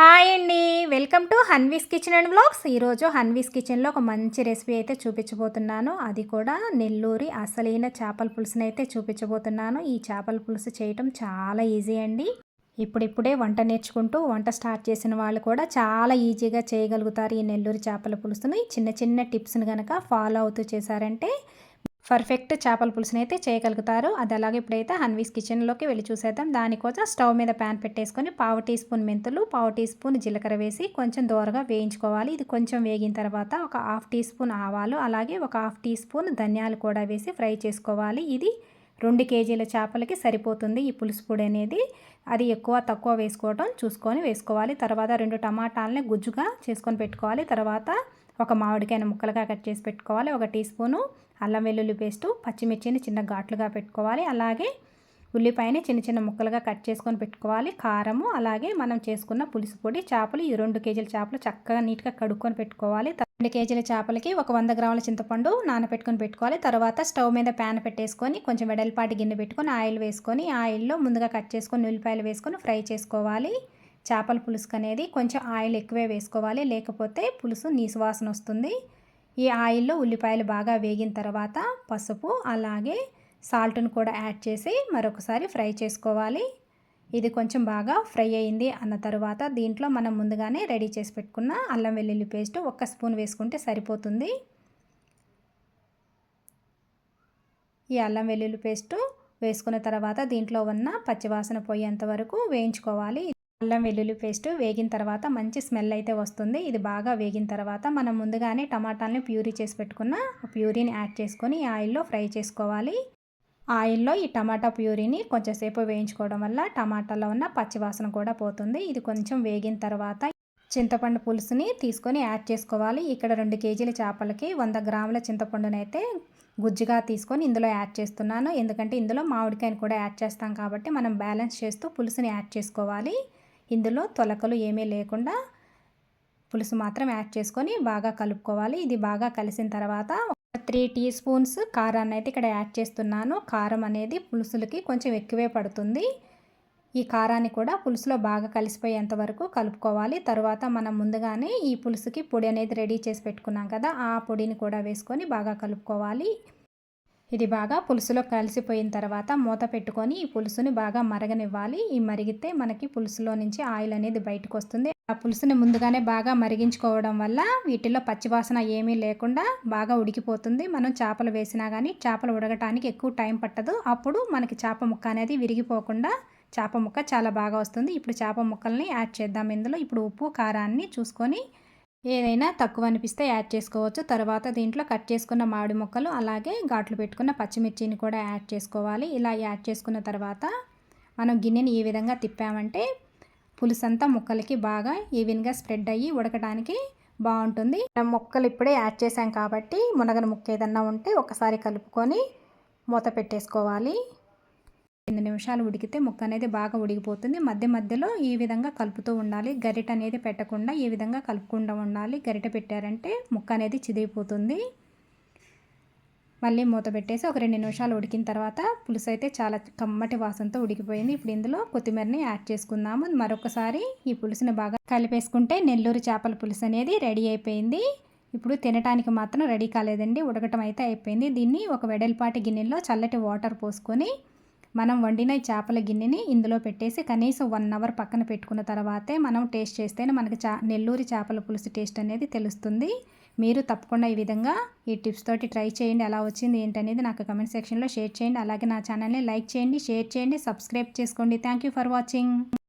Hi అండి. Welcome to Hanvi's kitchen and blogs ఈరోజు హన్వీస్ కిచెన్లో ఒక మంచి రెసిపీ అయితే చూపించబోతున్నాను. అది కూడా నెల్లూరి అసలైన చేపల పులుసుని అయితే చూపించబోతున్నాను. ఈ చేపల పులుసు చేయటం చాలా ఈజీ అండి. ఇప్పుడిప్పుడే వంట నేర్చుకుంటూ వంట స్టార్ట్ చేసిన వాళ్ళు కూడా చాలా ఈజీగా చేయగలుగుతారు ఈ నెల్లూరు చేపల పులుసుని. చిన్న చిన్న టిప్స్ని కనుక ఫాలో అవుతూ చేశారంటే పర్ఫెక్ట్ చేపల పులుసుని అయితే చేయగలుగుతారు. అది అలాగే ఇప్పుడైతే హన్వీస్ కిచెన్లోకి వెళ్ళి చూసేద్దాం. దానికోసం స్టవ్ మీద ప్యాన్ పెట్టేసుకొని పావు టీ స్పూన్ మెంతులు పావు టీ స్పూన్ జీలకర్ర వేసి కొంచెం దోరగా వేయించుకోవాలి. ఇది కొంచెం వేగిన తర్వాత ఒక హాఫ్ టీ స్పూన్ ఆవాలు అలాగే ఒక హాఫ్ టీ స్పూన్ ధనియాలు కూడా వేసి ఫ్రై చేసుకోవాలి. ఇది రెండు కేజీల చేపలకి సరిపోతుంది ఈ పులుసు పొడి అనేది. అది ఎక్కువ తక్కువ వేసుకోవడం చూసుకొని వేసుకోవాలి. తర్వాత రెండు టమాటాలని గుజ్జుగా చేసుకొని పెట్టుకోవాలి. తర్వాత ఒక మామిడికాయన ముక్కలుగా కట్ చేసి పెట్టుకోవాలి. ఒక టీ స్పూను అల్లం వెల్లుల్లి పేస్టు పచ్చిమిర్చిని చిన్న ఘాట్లుగా పెట్టుకోవాలి. అలాగే ఉల్లిపాయని చిన్న చిన్న ముక్కలుగా కట్ చేసుకొని పెట్టుకోవాలి. కారము అలాగే మనం చేసుకున్న పులుసు పొడి చేపలు ఈ రెండు కేజీల చేపలు చక్కగా నీట్గా కడుక్కొని పెట్టుకోవాలి. రెండు కేజీల చేపలకి ఒక వంద గ్రాముల చింతపండు నానపెట్టుకొని పెట్టుకోవాలి. తర్వాత స్టవ్ మీద ప్యాన్ పెట్టేసుకొని కొంచెం వెడల్పాటి గిన్నె పెట్టుకొని ఆయిల్ వేసుకొని ఆయిల్లో ముందుగా కట్ చేసుకొని ఉల్లిపాయలు వేసుకొని ఫ్రై చేసుకోవాలి. చేపల పులుసుకు అనేది కొంచెం ఆయిల్ ఎక్కువే వేసుకోవాలి. లేకపోతే పులుసు నీసు వాసన వస్తుంది. ఈ ఆయిల్లో ఉల్లిపాయలు బాగా వేగిన తర్వాత పసుపు అలాగే సాల్ట్ను కూడా యాడ్ చేసి మరొకసారి ఫ్రై చేసుకోవాలి. ఇది కొంచెం బాగా ఫ్రై అయింది అన్న తర్వాత దీంట్లో మనం ముందుగానే రెడీ చేసి పెట్టుకున్న అల్లం వెల్లుల్లి పేస్ట్ ఒక్క స్పూన్ వేసుకుంటే సరిపోతుంది. ఈ అల్లం వెల్లుల్లి పేస్టు వేసుకున్న తర్వాత దీంట్లో ఉన్న పచ్చివాసన పోయేంత వరకు వేయించుకోవాలి. అల్లం వెల్లుల్లి పేస్ట్ వేగిన తర్వాత మంచి స్మెల్ అయితే వస్తుంది. ఇది బాగా వేగిన తర్వాత మనం ముందుగానే టమాటాలని ప్యూరీ చేసి పెట్టుకున్న ప్యూరీని యాడ్ చేసుకొని ఆయిల్లో ఫ్రై చేసుకోవాలి. ఆయిల్లో ఈ టమాటా ప్యూరీని కొంచెంసేపు వేయించుకోవడం వల్ల టమాటాలో ఉన్న పచ్చివాసన కూడా పోతుంది. ఇది కొంచెం వేగిన తర్వాత చింతపండు పులుసుని తీసుకొని యాడ్ చేసుకోవాలి. ఇక్కడ రెండు కేజీల చేపలకి వంద గ్రాముల చింతపండునైతే గుజ్జుగా తీసుకొని ఇందులో యాడ్ చేస్తున్నాను. ఎందుకంటే ఇందులో మామిడికాయని కూడా యాడ్ చేస్తాం కాబట్టి మనం బ్యాలెన్స్ చేస్తూ పులుసుని యాడ్ చేసుకోవాలి. ఇందులో తొలకలు ఏమీ లేకుండా పులుసు మాత్రం యాడ్ చేసుకొని బాగా కలుపుకోవాలి. ఇది బాగా కలిసిన తర్వాత త్రీ టీ స్పూన్స్ కారాన్ని అయితే ఇక్కడ యాడ్ చేస్తున్నాను. కారం అనేది పులుసులకి కొంచెం ఎక్కువే పడుతుంది. ఈ కారాన్ని కూడా పులుసులో బాగా కలిసిపోయేంత వరకు కలుపుకోవాలి. తర్వాత మనం ముందుగానే ఈ పులుసుకి పొడి అనేది రెడీ చేసి పెట్టుకున్నాం కదా ఆ పొడిని కూడా వేసుకొని బాగా కలుపుకోవాలి. ఇది బాగా పులుసులో కలిసిపోయిన తర్వాత మూత పెట్టుకొని ఈ పులుసుని బాగా మరగనివ్వాలి. ఈ మరిగితే మనకి పులుసులో నుంచి ఆయిల్ అనేది బయటకు వస్తుంది. ఆ పులుసుని ముందుగానే బాగా మరిగించుకోవడం వల్ల వీటిలో పచ్చివాసన ఏమీ లేకుండా బాగా ఉడికిపోతుంది. మనం చేపలు వేసినా కానీ చేపలు ఉడకటానికి ఎక్కువ టైం పట్టదు. అప్పుడు మనకి చేప ముక్క అనేది విరిగిపోకుండా చేప ముక్క చాలా బాగా వస్తుంది. ఇప్పుడు చేప ముక్కల్ని యాడ్ చేద్దాం. ఇందులో ఇప్పుడు ఉప్పు కారాన్ని చూసుకొని ఏదైనా తక్కువ అనిపిస్తే యాడ్ చేసుకోవచ్చు. తర్వాత దీంట్లో కట్ చేసుకున్న మామిడి ముక్కలు అలాగే ఘాట్లు పెట్టుకున్న పచ్చిమిర్చిని కూడా యాడ్ చేసుకోవాలి. ఇలా యాడ్ చేసుకున్న తర్వాత మనం గిన్నెని ఈ విధంగా తిప్పామంటే పులుసంతా ముక్కలకి బాగా ఈవెన్గా స్ప్రెడ్ అయ్యి ఉడకడానికి బాగుంటుంది. ముక్కలు ఇప్పుడే యాడ్ చేసాం కాబట్టి మునగన ముక్క ఏదన్నా ఉంటే ఒకసారి కలుపుకొని మూత పెట్టేసుకోవాలి. రెండు నిమిషాలు ఉడికితే ముక్క అనేది బాగా ఉడికిపోతుంది. మధ్య మధ్యలో ఈ విధంగా కలుపుతూ ఉండాలి. గరిట అనేది పెట్టకుండా ఈ విధంగా కలుపుకుండా ఉండాలి. గరిట పెట్టారంటే ముక్క అనేది చిదిగిపోతుంది మళ్ళీ మూత పెట్టేసి ఒక రెండు నిమిషాలు ఉడికిన తర్వాత పులుసు అయితే చాలా కమ్మటి వాసనతో ఉడికిపోయింది. ఇప్పుడు ఇందులో కొత్తిమీరని యాడ్ చేసుకుందాము. మరొకసారి ఈ పులుసుని బాగా కలిపేసుకుంటే నెల్లూరు చేపల పులుసు అనేది రెడీ అయిపోయింది. ఇప్పుడు తినటానికి మాత్రం రెడీ కాలేదండి. ఉడకటం అయితే అయిపోయింది. దీన్ని ఒక వెడల్పాటి గిన్నెలో చల్లటి వాటర్ పోసుకొని మనం వండిన చేపల గిన్నెని ఇందులో పెట్టేసి కనీసం వన్ అవర్ పక్కన పెట్టుకున్న తర్వాతే మనం టేస్ట్ చేస్తేనే మనకి చా నెల్లూరి చేపల పులుసు టేస్ట్ అనేది తెలుస్తుంది. మీరు తప్పకుండా ఈ విధంగా ఈ టిప్స్ తోటి ట్రై చేయండి. ఎలా వచ్చింది ఏంటనేది నాకు కమెంట్ సెక్షన్లో షేర్ చేయండి. అలాగే నా ఛానల్ని లైక్ చేయండి షేర్ చేయండి సబ్స్క్రైబ్ చేసుకోండి. Thank you for watching